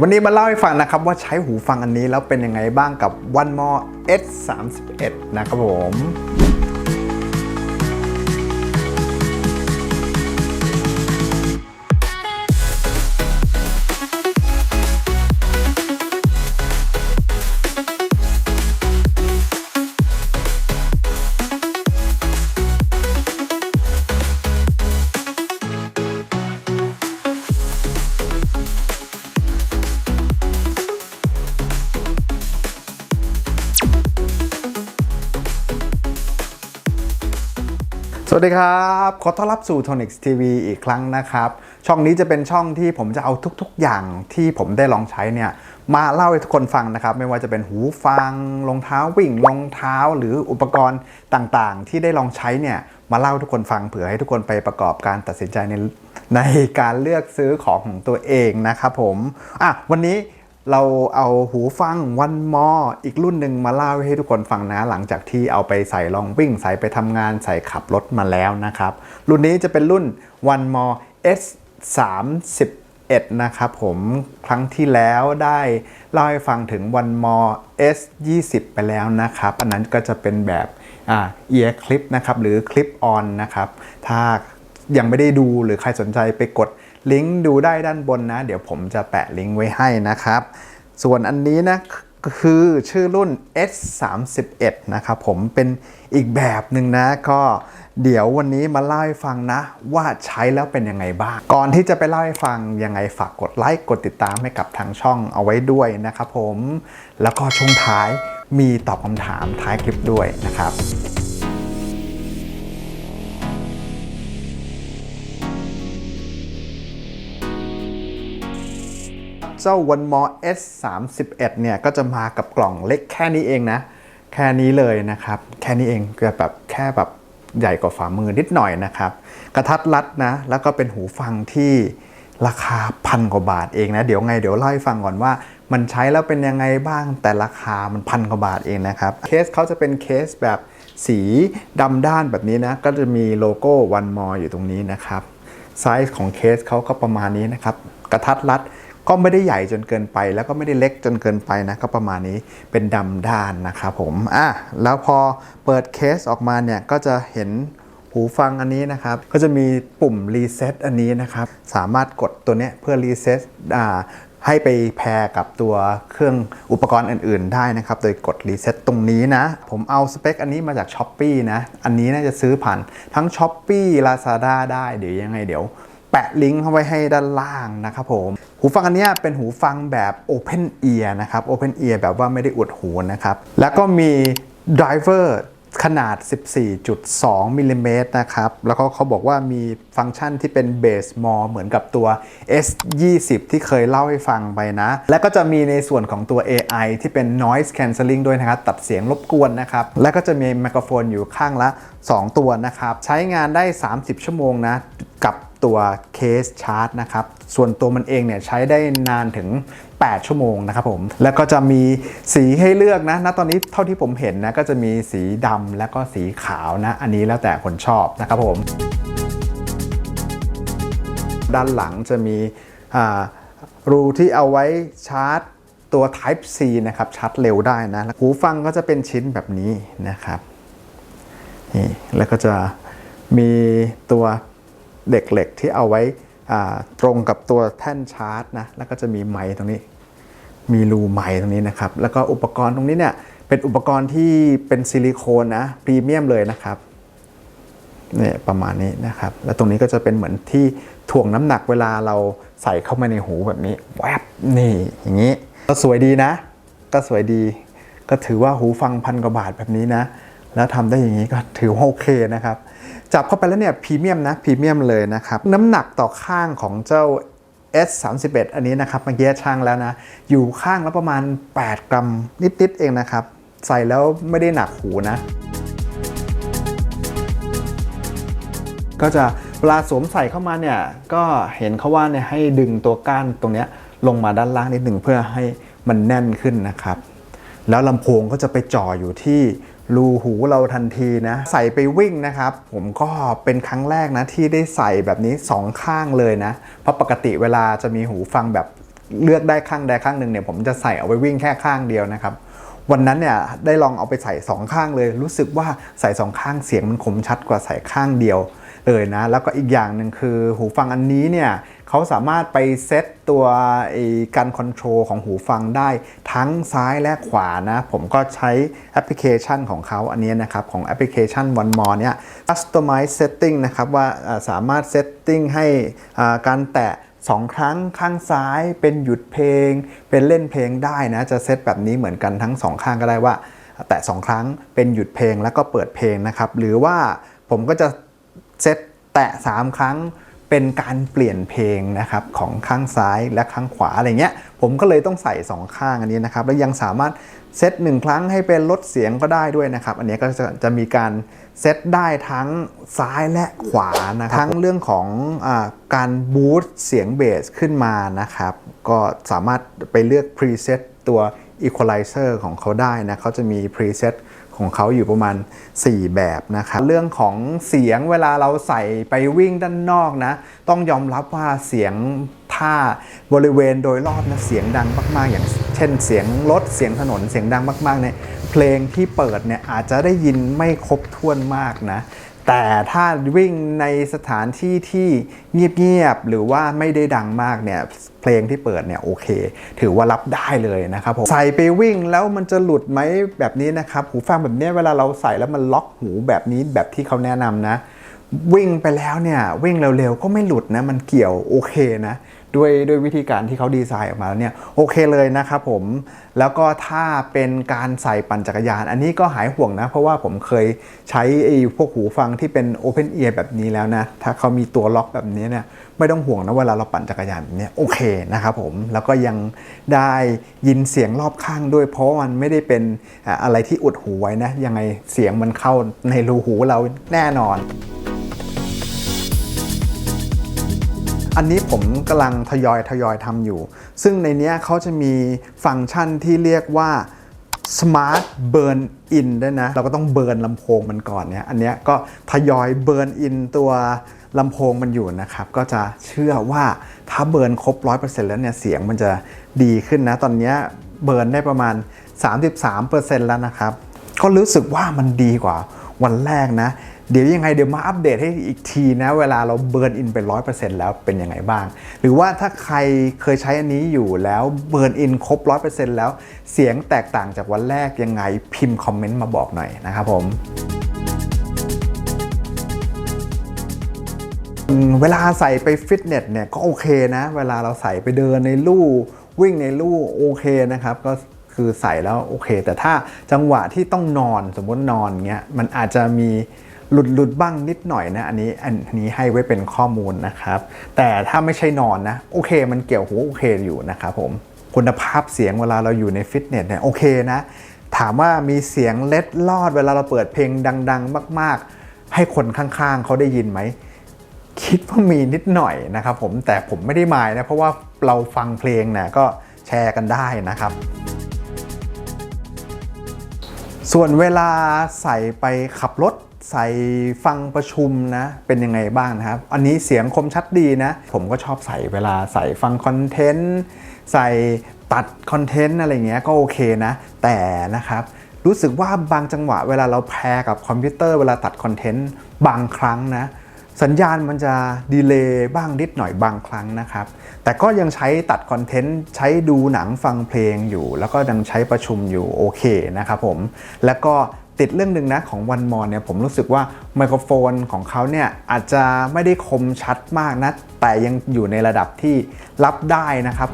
วันนี้มาเล่าให้ฟังนะครับว่าใช้หูฟังอันนี้แล้วเป็นยังไงบ้างกับ One More S31 นะครับผม สวัสดีครับ ขอต้อนรับสู่ Tonics TV อีกครั้งนะครับ ช่องนี้จะเป็นช่องที่ผมจะเอาทุกๆอย่างที่ผมได้ลองใช้เนี่ย มาเล่าให้ทุกคนฟังนะครับ ไม่ว่าจะเป็นหูฟังรองเท้าวิ่งรองเท้าหรืออุปกรณ์ต่างๆ ที่ได้ลองใช้เนี่ย มาเล่าทุกคนฟังเผื่อให้ทุกคนไปประกอบการตัดสินใจในในการเลือกซื้อของของตัวเองนะครับผมอะวันนี้ เราเอาหูฟังวันมอ อีกรุ่นหนึ่งมาเล่าให้ทุกคนฟังนะ หลังจากที่เอาไปใส่ลองวิ่ง ใส่ไปทำงานใส่ขับรถมาแล้วนะครับ รุ่นนี้จะเป็นรุ่นวันมอ S 3 1นะครับผมครั้งที่แล้วได้เล่าให้ฟังถึงวันมอ S 20ไปแล้วนะครับ อันนั้นก็จะเป็นแบบเอ่า ear clip นะครับหรือ clip on นะครับ ถ้ายังไม่ได้ดูหรือใครสนใจไปกด ลิงก์ดูได้ด้านบนนะ เดี๋ยวผมจะแปะลิงก์ไว้ให้นะครับ ส่วนอันนี้นะคือชื่อรุ่น S31 นะครับผมเป็นอีกแบบหนึ่งนะก็เดี๋ยววันนี้มาเล่าให้ฟังนะ ว่าใช้แล้วเป็นยังไงบ้าง ก่อนที่จะไปเล่าให้ฟังยังไงฝากกดไลค์กดติดตามให้กับทางช่องเอาไว้ด้วยนะครับผมแล้วก็ช่วงท้ายมีตอบคำถามท้ายคลิปด้วยนะครับ เจ้า One More S 3 1เนี่ยก็จะมากับกล่องเล็กแค่นี้เองนะ แค่นี้เลยนะครับ แค่นี้เองก็แบบแค่แบบใหญ่กว่าฝ่ามือนิดหน่อยนะครับ กระทัดรัดนะ แล้วก็เป็นหูฟังที่ราคาพันกว่าบาทเองนะ เดี๋ยวไงเดี๋ยวเล่าให้ฟังก่อนว่า มันใช้แล้วเป็นยังไงบ้างแต่ราคามันพันกว่าบาทเองนะครับ เคสเขาจะเป็นเคสแบบสีดำด้านแบบนี้นะ ก็จะมีโลโก้ One More อยู่ตรงนี้นะครับไซส์ของเคสเขาก็ประมาณนี้นะครับ กระทัดรัด ก็ไม่ได้ใหญ่จนเกินไป แล้วก็ไม่ได้เล็กจนเกินไปนะก็ประมาณนี้เป็นดำด้านนะครับผมอะแล้วพอเปิดเคสออกมาเนี่ยก็จะเห็นหูฟังอันนี้นะครับ ก็จะมีปุ่มรีเซ็ตอันนี้นะครับ สามารถกดตัวนี้เพื่อรีเซ็ตอ่าให้ไปแพรกับตัวเครื่องอุปกรณ์อื่น ๆ ได้นะครับ โดยกดรีเซ็ตตรงนี้นะ ผมเอาสเปคอันนี้มาจาก s h อ p e e นะ อันนี้น่าจะซื้อผ่านทั้ง s h อ p e e Lazada ได้ เดี๋ยวยังไงเดี๋ยว แปะลิงก์เข้าไว้ให้ด้านล่างนะครับผม หูฟังอันนี้เป็นหูฟังแบบ Open Ear นะครับ Open Ear แบบว่าไม่ได้อวดหูนะครับ แล้วก็มี driver ขนาด 14.2 มิลลิเมตรนะครับ แล้วก็เขาบอกว่ามีฟังก์ชันที่เป็น Base More เหมือนกับตัว S20 ที่เคยเล่าให้ฟังไปนะ แล้วก็จะมีในส่วนของตัว AI ที่เป็น Noise Cancelling ด้วยนะครับ ตัดเสียงรบกวนนะครับ แล้วก็จะมีไมโครโฟนอยู่ข้างละ 2 ตัวนะครับ ใช้งานได้ 30 ชั่วโมงนะ กับตัวเคสชาร์จนะครับ ส่วนตัวมันเองเนี่ยใช้ได้นานถึง 8 ชั่วโมงนะครับผม แล้วก็จะมีสีให้เลือกนะ ณ ตอนนี้เท่าที่ผมเห็นนะ ก็จะมีสีดำและก็สีขาวนะ อันนี้แล้วแต่คนชอบนะครับผม ด้านหลังจะมีรูที่เอาไว้ชาร์จตัว Type C นะครับ ชาร์จเร็วได้นะหูฟังก็จะเป็นชิ้นแบบนี้นะครับ นี่ แล้วก็จะมีตัว เด็กเหล็กที่เอาไว้ตรงกับตัวแท่นชาร์จนะแล้วก็จะมีไมค์ตรงนี้ มีรูไมค์ตรงนี้นะครับ แล้วก็อุปกรณ์ตรงนี้เนี่ยเป็นอุปกรณ์ที่เป็นซิลิโคนนะพรีเมียมเลยนะครับเนี่ยประมาณนี้นะครับ แล้วตรงนี้ก็จะเป็นเหมือนที่ถ่วงน้ำหนักเวลาเราใส่เข้ามาในหูแบบนี้แวบนี่อย่างนี้ ก็สวยดีนะ ก็สวยดี ก็ถือว่าหูฟังพันกว่าบาทแบบนี้นะ แล้วทำได้อย่างนี้ก็ถือว่าโอเคนะครับ จับเข้าไปแล้วเนี่ยพรีเมียมนะพรีเมียมเลยนะครับ น้ำหนักต่อข้างของเจ้า S 3 1 อันนี้นะครับเมื่อกี้ช่างแล้วนะ อยู่ข้างและประมาณ 8 กรัมนิดๆเองนะครับ ใส่แล้วไม่ได้หนักหูนะ ก็จะเวลาสวมใส่เข้ามาเนี่ย ก็เห็นเขาว่าเนี่ยให้ดึงตัวก้านตรงเนี้ยลงมาด้านล่างนิดหนึ่งเพื่อให้มันแน่นขึ้นนะครับ แล้วลำโพงก็จะไปจ่ออยู่ที่ รูหูเราทันทีนะ ใส่ไปวิ่งนะครับ ผมก็เป็นครั้งแรกนะที่ได้ใส่แบบนี้สองข้างเลยนะ เพราะปกติเวลาจะมีหูฟังแบบเลือกได้ข้างใดข้างหนึ่งเนี่ยผมจะใส่เอาไว้วิ่งแค่ข้างเดียวนะครับ วันนั้นเนี่ยได้ลองเอาไปใส่สองข้างเลย รู้สึกว่าใส่สองข้างเสียงมันคมชัดกว่าใส่ข้างเดียว เลยนะ แล้วก็อีกอย่างหนึ่งคือหูฟังอันนี้เนี่ยเขาสามารถไปเซตตัวการคอนโทรลของหูฟังได้ทั้งซ้ายและขวานะ ผมก็ใช้แอปพลิเคชันของเขาอันนี้นะครับ ของแอปพลิเคชัน One More เนี่ย customize setting นะครับ ว่าสามารถ setting ให้การแตะสองครั้งข้างซ้ายเป็นหยุดเพลง เป็นเล่นเพลงได้นะ จะเซตแบบนี้เหมือนกันทั้งสองข้างก็ได้ว่า แตะสองครั้งเป็นหยุดเพลงแล้วก็เปิดเพลงนะครับ หรือว่าผมก็จะ เซตแตะ 3 ครั้งเป็นการเปลี่ยนเพลงนะครับของข้างซ้ายและข้างขวาอะไรเงี้ย ผมก็เลยต้องใส่ 2 ข้างอันนี้นะครับ แล้วยังสามารถเซตหนึ่งครั้งให้เป็นลดเสียงก็ได้ด้วยนะครับ อันนี้ก็จะจะมีการเซตได้ทั้งซ้ายและขวานะครับทั้งเรื่องของอการบูสต์เสียงเบสขึ้นมานะครับ ก็สามารถไปเลือก preset ตัว equalizer ของเขาได้นะเขาจะมี preset ของเขาอยู่ประมาณ 4 แบบนะครับเรื่องของเสียงเวลาเราใส่ไปวิ่งด้านนอกนะ ต้องยอมรับว่าเสียงถ้าบริเวณโดยรอบนะเสียงดังมาก ๆ อย่างเช่นเสียงรถเสียงถนนเสียงดังมากๆเนี่ยเพลงที่เปิดเนี่ยอาจจะได้ยินไม่ครบถ้วนมากนะ แต่ถ้าวิ่งในสถานที่ที่เงียบๆหรือว่าไม่ได้ดังมากเนี่ยเพลงที่เปิดเนี่ยโอเค ถือว่ารับได้เลยนะครับผมใส่ไปวิ่งแล้วมันจะหลุดไหมแบบนี้นะครับหูฟังแบบนี้เวลาเราใส่แล้วมันล็อกหูแบบนี้แบบที่เขาแนะนำนะ วิ่งไปแล้วเนี่ยวิ่งเร็วๆก็ไม่หลุดนะมันเกี่ยวโอเคนะ ด้วยด้วยวิธีการที่เขาดีไซน์ออกมาแล้วเนี่ยโอเคเลยนะครับผมแล้วก็ถ้าเป็นการใส่ปั่นจักรยาน อันนี้ก็หายห่วงนะ เพราะว่าผมเคยใช้ไอ้พวกหูฟังที่เป็น Open Ear แบบนี้แล้วนะ ถ้าเขามีตัวล็อกแบบนี้เนี่ยไม่ต้องห่วงนะเวลาเราปั่นจักรยานแบบนี้โอเคนะครับผมแล้วก็ยังได้ยินเสียงรอบข้างด้วย เพราะวันไม่ได้เป็นอะไรที่อุดหูไว้นะยังไงเสียงมันเข้าในรูหูเราแน่นอน อันนี้ผมกำลังทยอยทยอยทำอยู่ ซึ่งในนี้เขาจะมีฟังก์ชันที่เรียกว่า Smart Burn In ด้วยนะ เราก็ต้องเบิร์นลำโพงมันก่อนเนี่ยอันนี้ก็ทยอยเบิร์นอินตัวลำโพงมันอยู่นะครับ ก็จะเชื่อว่าถ้าเบิร์นครบ 100%แล้วเนี่ยเสียงมันจะดีขึ้นนะ ตอนนี้เบิร์นได้ประมาณ 33%แล้วนะครับ ก็รู้สึกว่ามันดีกว่าวันแรกนะ เดี๋ยวยังไงเดี๋ยวมาอัปเดตให้อีกทีนะ เวลาเราเบิร์นอินไป 100%แล้วเป็นยังไงบ้าง หรือว่าถ้าใครเคยใช้อันนี้อยู่แล้วเบิร์นอินครบ 100%แล้วเสียงแตกต่างจากวันแรกยังไงพิมพ์คอมเมนต์มาบอกหน่อยนะครับผมอืมเวลาใส่ไปฟิตเนสเนี่ยก็โอเคนะ เวลาเราใส่ไปเดินในลู่วิ่งในลู่โอเคนะครับ ก็คือใส่แล้วโอเค แต่ถ้าจังหวะที่ต้องนอนสมมตินอนเงี้ยมันอาจจะมี หลุดหลุดบ้างนิดหน่อยนะอันนี้อันนี้ให้ไว้เป็นข้อมูลนะครับ แต่ถ้าไม่ใช่นอนนะ โอเคมันเกี่ยวหูโอเคอยู่นะครับผมคุณภาพเสียงเวลาเราอยู่ในฟิตเนสเนี่ยโอเคนะ ถามว่ามีเสียงเล็ดลอดเวลาเราเปิดเพลงดัง ๆ มาก ๆ ให้คนข้างๆเขาได้ยินไหมคิดว่ามีนิดหน่อยนะครับผมแต่ผมไม่ได้หมายนะเพราะว่าเราฟังเพลงเนี่ยก็แชร์กันได้นะครับ ส่วนเวลาใส่ไปขับรถ ใส่ฟังประชุมนะเป็นยังไงบ้างนะครับ อันนี้เสียงคมชัดดีนะ ผมก็ชอบใส่เวลาใส่ฟังคอนเทนต์ใส่ตัดคอนเทนต์อะไรเงี้ยก็โอเคนะ แต่นะครับรู้สึกว่าบางจังหวะเวลาเราแพรกับคอมพิวเตอร์เวลาตัดคอนเทนต์บางครั้งนะ สัญญาณมันจะดีเลย์บ้างนิดหน่อยบางครั้งนะครับ แต่ก็ยังใช้ตัดคอนเทนต์ใช้ดูหนังฟังเพลงอยู่ แล้วก็ยังใช้ประชุมอยู่โอเคนะครับผมแล้วก็ ติดเรื่องหนึ่งนะของวันมอนเนี่ยผมรู้สึกว่าไมโครโฟนของเขาเนี่ยอาจจะไม่ได้คมชัดมากนะ แต่ยังอยู่ในระดับที่รับได้นะครับ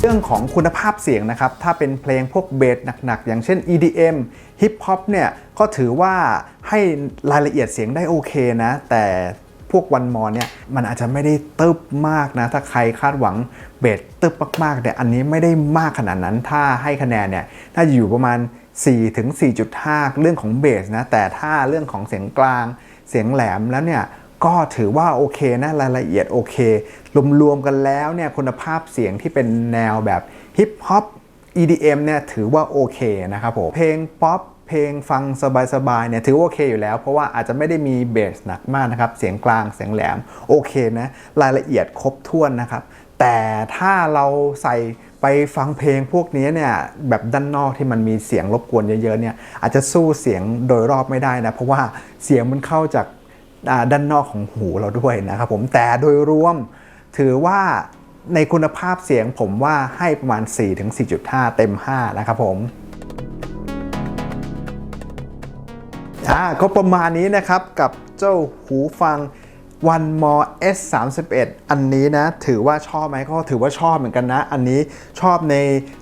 เรื่องของคุณภาพเสียงนะครับ ถ้าเป็นเพลงพวกเบสหนักๆ อย่างเช่น EDM Hip Hop เนี่ยก็ถือว่าให้รายละเอียดเสียงได้โอเคนะ แต่พวกวันมอนเนี่ยมันอาจจะไม่ได้ตึบมากนะ ถ้าใครคาดหวังเบสตึบมากๆเนี่อันนี้ไม่ได้มากขนาดนั้นถ้าให้คะแนนเนี่ยน่าจะอยู่ประมาณ 4ถึง4.5 เรื่องของเบสนะ แต่ถ้าเรื่องของเสียงกลาง เสียงแหลมแล้วเนี่ยก็ถือว่าโอเคนะรายละเอียดโอเค รวมๆกันแล้วเนี่ยคุณภาพเสียงที่เป็นแนวแบบฮิปฮอป EDM เนี่ยถือว่าโอเคนะครับผม เพลงป๊อปเพลงฟังสบายๆเนี่ยถือว่าโอเคอยู่แล้ว เพราะว่าอาจจะไม่ได้มีเบสหนักมากนะครับ เสียงกลางเสียงแหลมโอเคนะรายละเอียดครบถ้วนนะครับ แต่ถ้าเราใส่ ไปฟังเพลงพวกนี้เนี่ยแบบด้านนอกที่มันมีเสียงรบกวนเยอะๆเนี่ยอาจจะสู้เสียงโดยรอบไม่ได้นะ เพราะว่าเสียงมันเข้าจากด้านนอกของหูเราด้วยนะครับผมแต่โดยรวมถือว่าในคุณภาพเสียงผมว่าให้ประมาณ 4-4.5 เต็ม 5 นะครับผมอ่าก็ประมาณนี้นะครับกับเจ้าหูฟัง One More S 3 1อันนี้นะ ถือว่าชอบไหมก็ถือว่าชอบเหมือนกันนะ อันนี้ชอบใน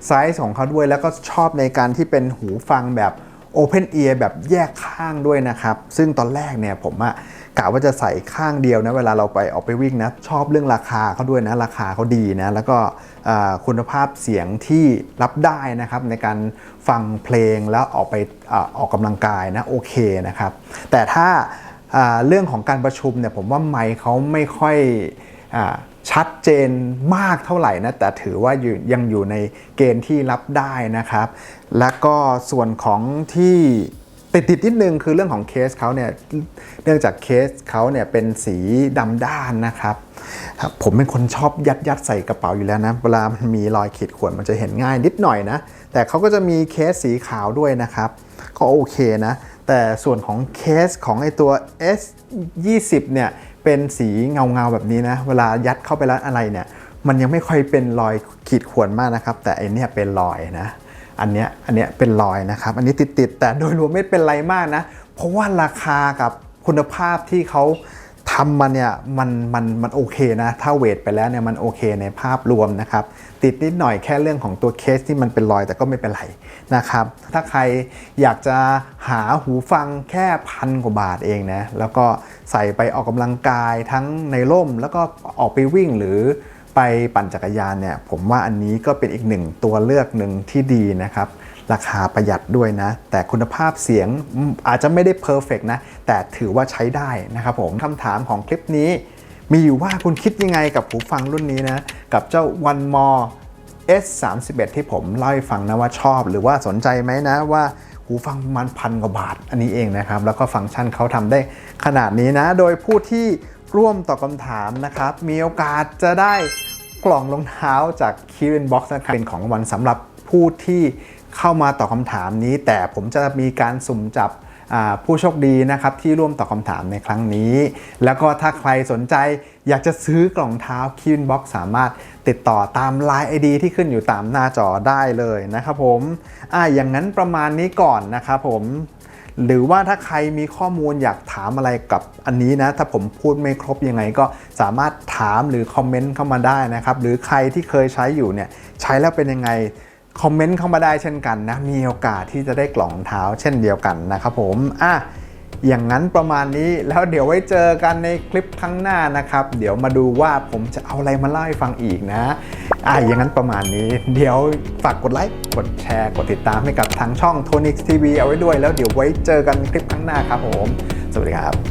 ไซส์ของเขาด้วย แล้วก็ชอบในการที่เป็นหูฟังแบบ Open Ear แบบแยกข้างด้วยนะครับ ซึ่งตอนแรกเนี่ยผมอะกะว่าจะใส่ข้างเดียวนะเวลาเราไปออกไปวิ่งนะชอบเรื่องราคาเขาด้วยนะ ราคาเขาดีนะแล้วก็คุณภาพเสียงที่รับได้นะครับในการฟังเพลงแล้วออกไปอออกกำลังกายนะโอเคนะครับ แต่ถ้า เรื่องของการประชุมเนี่ยผมว่าไมค์เขาไม่ค่อยอชัดเจนมากเท่าไหร่นะ แต่ถือว่าย,ยังอยู่ในเกณฑ์ที่รับได้นะครับ แล้วก็ส่วนของที่ติดติดนิดนึงคือเรื่องของเคสเขาเนี่ยเนื่องจากเคสเขาเนี่ยเป็นสีดำด้านนะครับ ผมเป็นคนชอบยัดยัดใส่กระเป๋าอยู่แล้วนะ เวลามันมีรอยขีดข่วนมันจะเห็นง่ายนิดหน่อยนะ แต่เขาก็จะมีเคสสีขาวด้วยนะครับ ก็โอเคนะ แต่ส่วนของเคสของไอตัว S 20เนี่ยเป็นสีเงาเงาๆแบบนี้นะ เวลายัดเข้าไปแล้วอะไรเนี่ย มันยังไม่ค่อยเป็นรอยขีดข่วนมากนะครับ แต่อันนี้เป็นรอยนะ อันเนี้ยอันเนี้ยเป็นรอยนะครับ อันนี้ติดติดๆแต่โดยรวมไม่เป็นไรมากนะ เพราะว่าราคากับคุณภาพที่เขา ทำมาเนี่ยมันมันมันโอเคนะถ้าเวทไปแล้วเนี่ยมันโอเคในภาพรวมนะครับ ติดนิดหน่อยแค่เรื่องของตัวเคสที่มันเป็นรอยแต่ก็ไม่เป็นไรนะครับ ถ้าใครอยากจะหาหูฟังแค่พันกว่าบาทเองนะแล้วก็ใส่ไปออกกำลังกายทั้งในร่ม แล้วก็ออกไปวิ่งหรือไปปั่นจักรยานเนี่ยผมว่าอันนี้ก็เป็นอีกหนึ่งตัวเลือกหนึ่งที่ดีนะครับ ราคาประหยัดด้วยนะ แต่คุณภาพเสียงอาจจะไม่ได้เพอร์เฟกนะ แต่ถือว่าใช้ได้นะครับผมคำถามของคลิปนี้ มีอยู่ว่าคุณคิดยังไงกับหูฟังรุ่นนี้นะ กับเจ้า One More S 3 1 ที่ผมเล่าให้ฟังนะว่าชอบ หรือว่าสนใจไหมนะว่าหูฟังมันพันกว่าบาทอันนี้เองนะครับ แล้วก็ฟังก์ชันเขาทำได้ขนาดนี้นะ โดยผู้ที่ร่วมตอบคำถามนะครับ มีโอกาสจะได้กล่องรองเท้าจาก k i r i n Box นะครับเป็นของวัลสำหรับผู้ที่ เข้ามาตอบคำถามนี้ แต่ผมจะมีการสุ่มจับผู้โชคดีนะครับที่ร่วมตอบคำถามในครั้งนี้ แล้วก็ถ้าใครสนใจอยากจะซื้อกล่องเท้าคินบ็อกสามารถติดต่อตาม Line ID ที่ขึ้นอยู่ตามหน้าจอได้เลยนะครับผมอ่าอย่างนั้นประมาณนี้ก่อนนะครับผม หรือว่าถ้าใครมีข้อมูลอยากถามอะไรกับอันนี้นะ ถ้าผมพูดไม่ครบยังไงก็สามารถถามหรือคอมเมนต์เข้ามาได้นะครับ หรือใครที่เคยใช้อยู่เนี่ยใช้แล้วเป็นยังไง คอมเมนต์เข้ามาได้เช่นกันนะ มีโอกาสที่จะได้กล่องเท้าเช่นเดียวกันนะครับผมอะอย่างนั้นประมาณนี้แล้วเดี๋ยวไว้เจอกันในคลิปข้งหน้านะครับ เดี๋ยวมาดูว่าผมจะเอาอะไรมาเล่าให้ฟังอีกนะอะอย่างนั้นประมาณนี้ เดี๋ยวฝากกดไลค์กดแชร์กดติดตามให้กับทางช่อง Tonix TV เอาไว้ด้วย แล้วเดี๋ยวไว้เจอกันคลิปข้งหน้าครับผม สวัสดีครับ